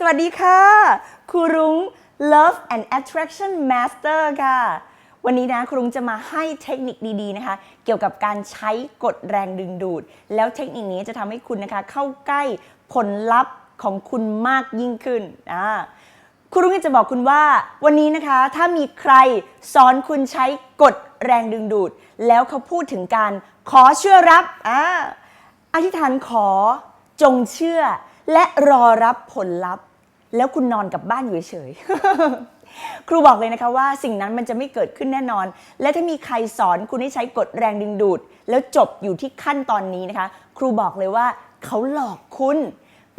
สวัสดีค่ะ ครูรุ้ง Love and Attraction Master ค่ะ วันนี้นะครูรุ้งจะมาให้เทคนิคดีๆนะคะ เกี่ยวกับการใช้กฎแรงดึงดูด แล้วเทคนิคนี้จะทำให้คุณนะคะเข้าใกล้ผลลัพธ์ของคุณมากยิ่งขึ้นอ่าครูรุ้งจะบอกคุณว่า วันนี้นะคะถ้ามีใครสอนคุณใช้กฎแรงดึงดูด แล้วเขาพูดถึงการขอเชื่อรับอ่าอธิษฐานขอจงเชื่อและรอรับผลลัพธ์ แล้วคุณนอนกับบ้านอยู่เฉยๆครูบอกเลยนะคะว่าสิ่งนั้นมันจะไม่เกิดขึ้นแน่นอน และถ้ามีใครสอนคุณให้ใช้กฎแรงดึงดูด แล้วจบอยู่ที่ขั้นตอนนี้นะคะ ครูบอกเลยว่าเขาหลอกคุณ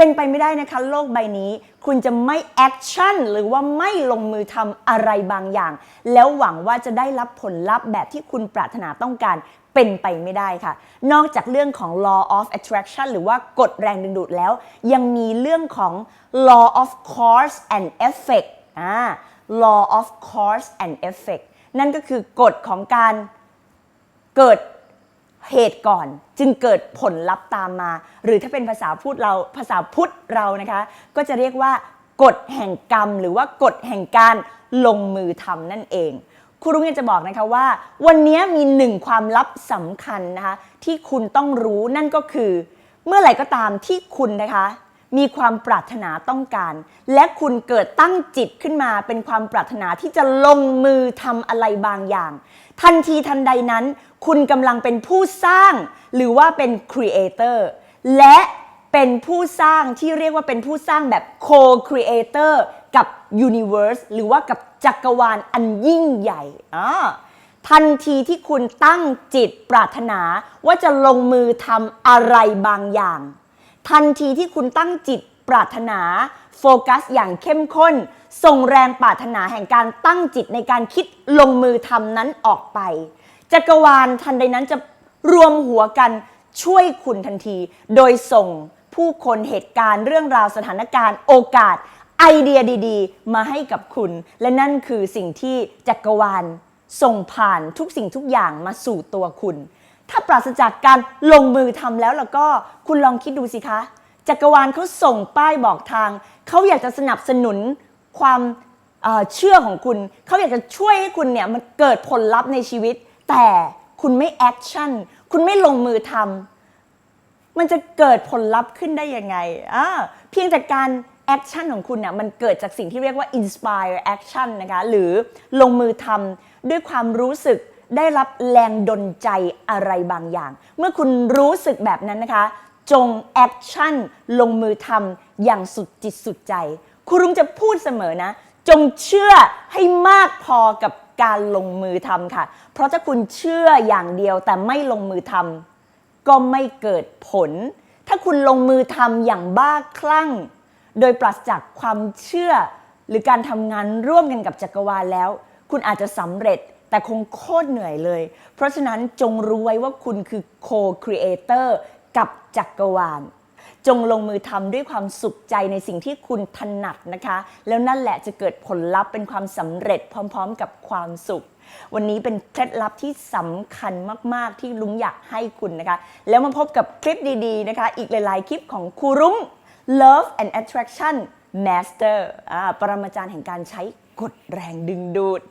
เป็นไปไม่ได้นะคะโลกใบนี้ คุณจะไม่แอคชั่นหรือว่าไม่ลงมือทำอะไรบางอย่าง แล้วหวังว่าจะได้รับผลลัพธ์แบบที่คุณปรารถนาต้องการเป็นไปไม่ได้ค่ะ นอกจากเรื่องของ law of attraction หรือว่ากฎแรงดึงดูดแล้ว ยังมีเรื่องของ law of cause and effect อ่า law of cause and effect นั่นก็คือกฎของการเกิด เหตุก่อนจึงเกิดผลลัพธ์ตามมา หรือถ้าเป็นภาษาพูดเราภาษาพุทธเรานะคะ ก็จะเรียกว่ากฎแห่งกรรม หรือว่ากฎแห่งการลงมือทำนั่นเองครูรุ้งยังจะบอกนะคะว่า วันนี้มีหนึ่งความลับสำคัญนะคะที่คุณต้องรู้นั่นก็คือ เมื่อไหร่ก็ตามที่คุณนะคะ มีความปรารถนาต้องการ และคุณเกิดตั้งจิตขึ้นมาเป็นความปรารถนาที่จะลงมือทำอะไรบางอย่าง ทันทีทันใดนั้น คุณกำลังเป็นผู้สร้าง หรือว่าเป็นครีเอเตอร์และเป็นผู้สร้างที่เรียกว่าเป็นผู้สร้างแบบ co-creator กับ universe หรือว่ากับจักรวาลอันยิ่งใหญ่อ่าทันทีที่คุณตั้งจิตปรารถนาว่าจะลงมือทำอะไรบางอย่าง ทันทีที่คุณตั้งจิตปรารถนาโฟกัสอย่างเข้มข้น ส่งแรงปรารถนาแห่งการตั้งจิตในการคิดลงมือทำนั้นออกไป จักรวาลทันใดนั้นจะรวมหัวกันช่วยคุณทันที โดยส่งผู้คนเหตุการณ์เรื่องราวสถานการณ์โอกาส ไอเดียดีๆ มาให้กับคุณ และนั่นคือสิ่งที่จักรวาลส่งผ่านทุกสิ่งทุกอย่างมาสู่ตัวคุณ ถ้าปราศจากการลงมือทำแล้วแล้วก็คุณลองคิดดูสิคะ จักรวาลเขาส่งป้ายบอกทาง เขาอยากจะสนับสนุนความเชื่อของคุณ เขาอยากจะช่วยให้คุณเนี่ยมันเกิดผลลัพธ์ในชีวิต แต่คุณไม่แอคชั่น คุณไม่ลงมือทำมันจะเกิดผลลัพธ์ขึ้นได้ยังไงอ่าเพียงแต่การแอคชั่นของคุณเนี่ยมันเกิดจากสิ่งที่เรียกว่า inspire action นะคะ หรือลงมือทำด้วยความรู้สึก ได้รับแรงดลใจอะไรบางอย่าง เมื่อคุณรู้สึกแบบนั้นนะคะ จงแอคชั่นลงมือทำอย่างสุดจิตสุดใจครูรุ้งจะพูดเสมอนะ จงเชื่อให้มากพอกับการลงมือทำค่ะ เพราะถ้าคุณเชื่ออย่างเดียวแต่ไม่ลงมือทำก็ไม่เกิดผล ถ้าคุณลงมือทำอย่างบ้าคลั่ง โดยปราศจากความเชื่อหรือการทำงานร่วมกันกับจักรวาลแล้ว คุณอาจจะสำเร็จ แต่คงโคตรเหนื่อยเลย เพราะฉะนั้นจงรู้ไว้ว่าคุณคือ co-creator กับจักรวาล จงลงมือทำด้วยความสุขใจในสิ่งที่คุณถนัดนะคะ แล้วนั่นแหละจะเกิดผลลัพธ์เป็นความสำเร็จพร้อม ๆ กับความสุข วันนี้เป็นเคล็ดลับที่สำคัญมากๆที่ลุงอยากให้คุณนะคะ แล้วมาพบกับคลิปดีๆนะคะ อีกหลายๆคลิปของครูรุ้ง Love and Attraction Master อ่าปรมาจารย์แห่งการใช้กฎแรงดึงดูด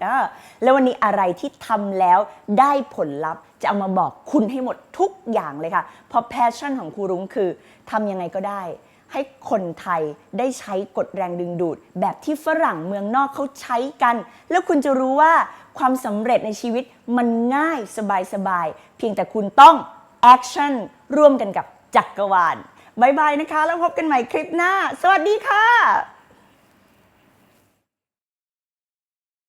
แล้ววันนี้อะไรที่ทำแล้วได้ผลลัพธ์ จะเอามาบอกคุณให้หมดทุกอย่างเลยค่ะ เพราะแพชชั่นของครูรุ้งคือทำยังไงก็ได้ ให้คนไทยได้ใช้กฎแรงดึงดูด แบบที่ฝรั่งเมืองนอกเขาใช้กัน แล้วคุณจะรู้ว่าความสำเร็จในชีวิตมันง่ายสบายๆ เพียงแต่คุณต้องแอคชั่นร่วมกันกับจักรวาล บายบายนะคะ แล้วพบกันใหม่คลิปหน้า สวัสดีค่ะ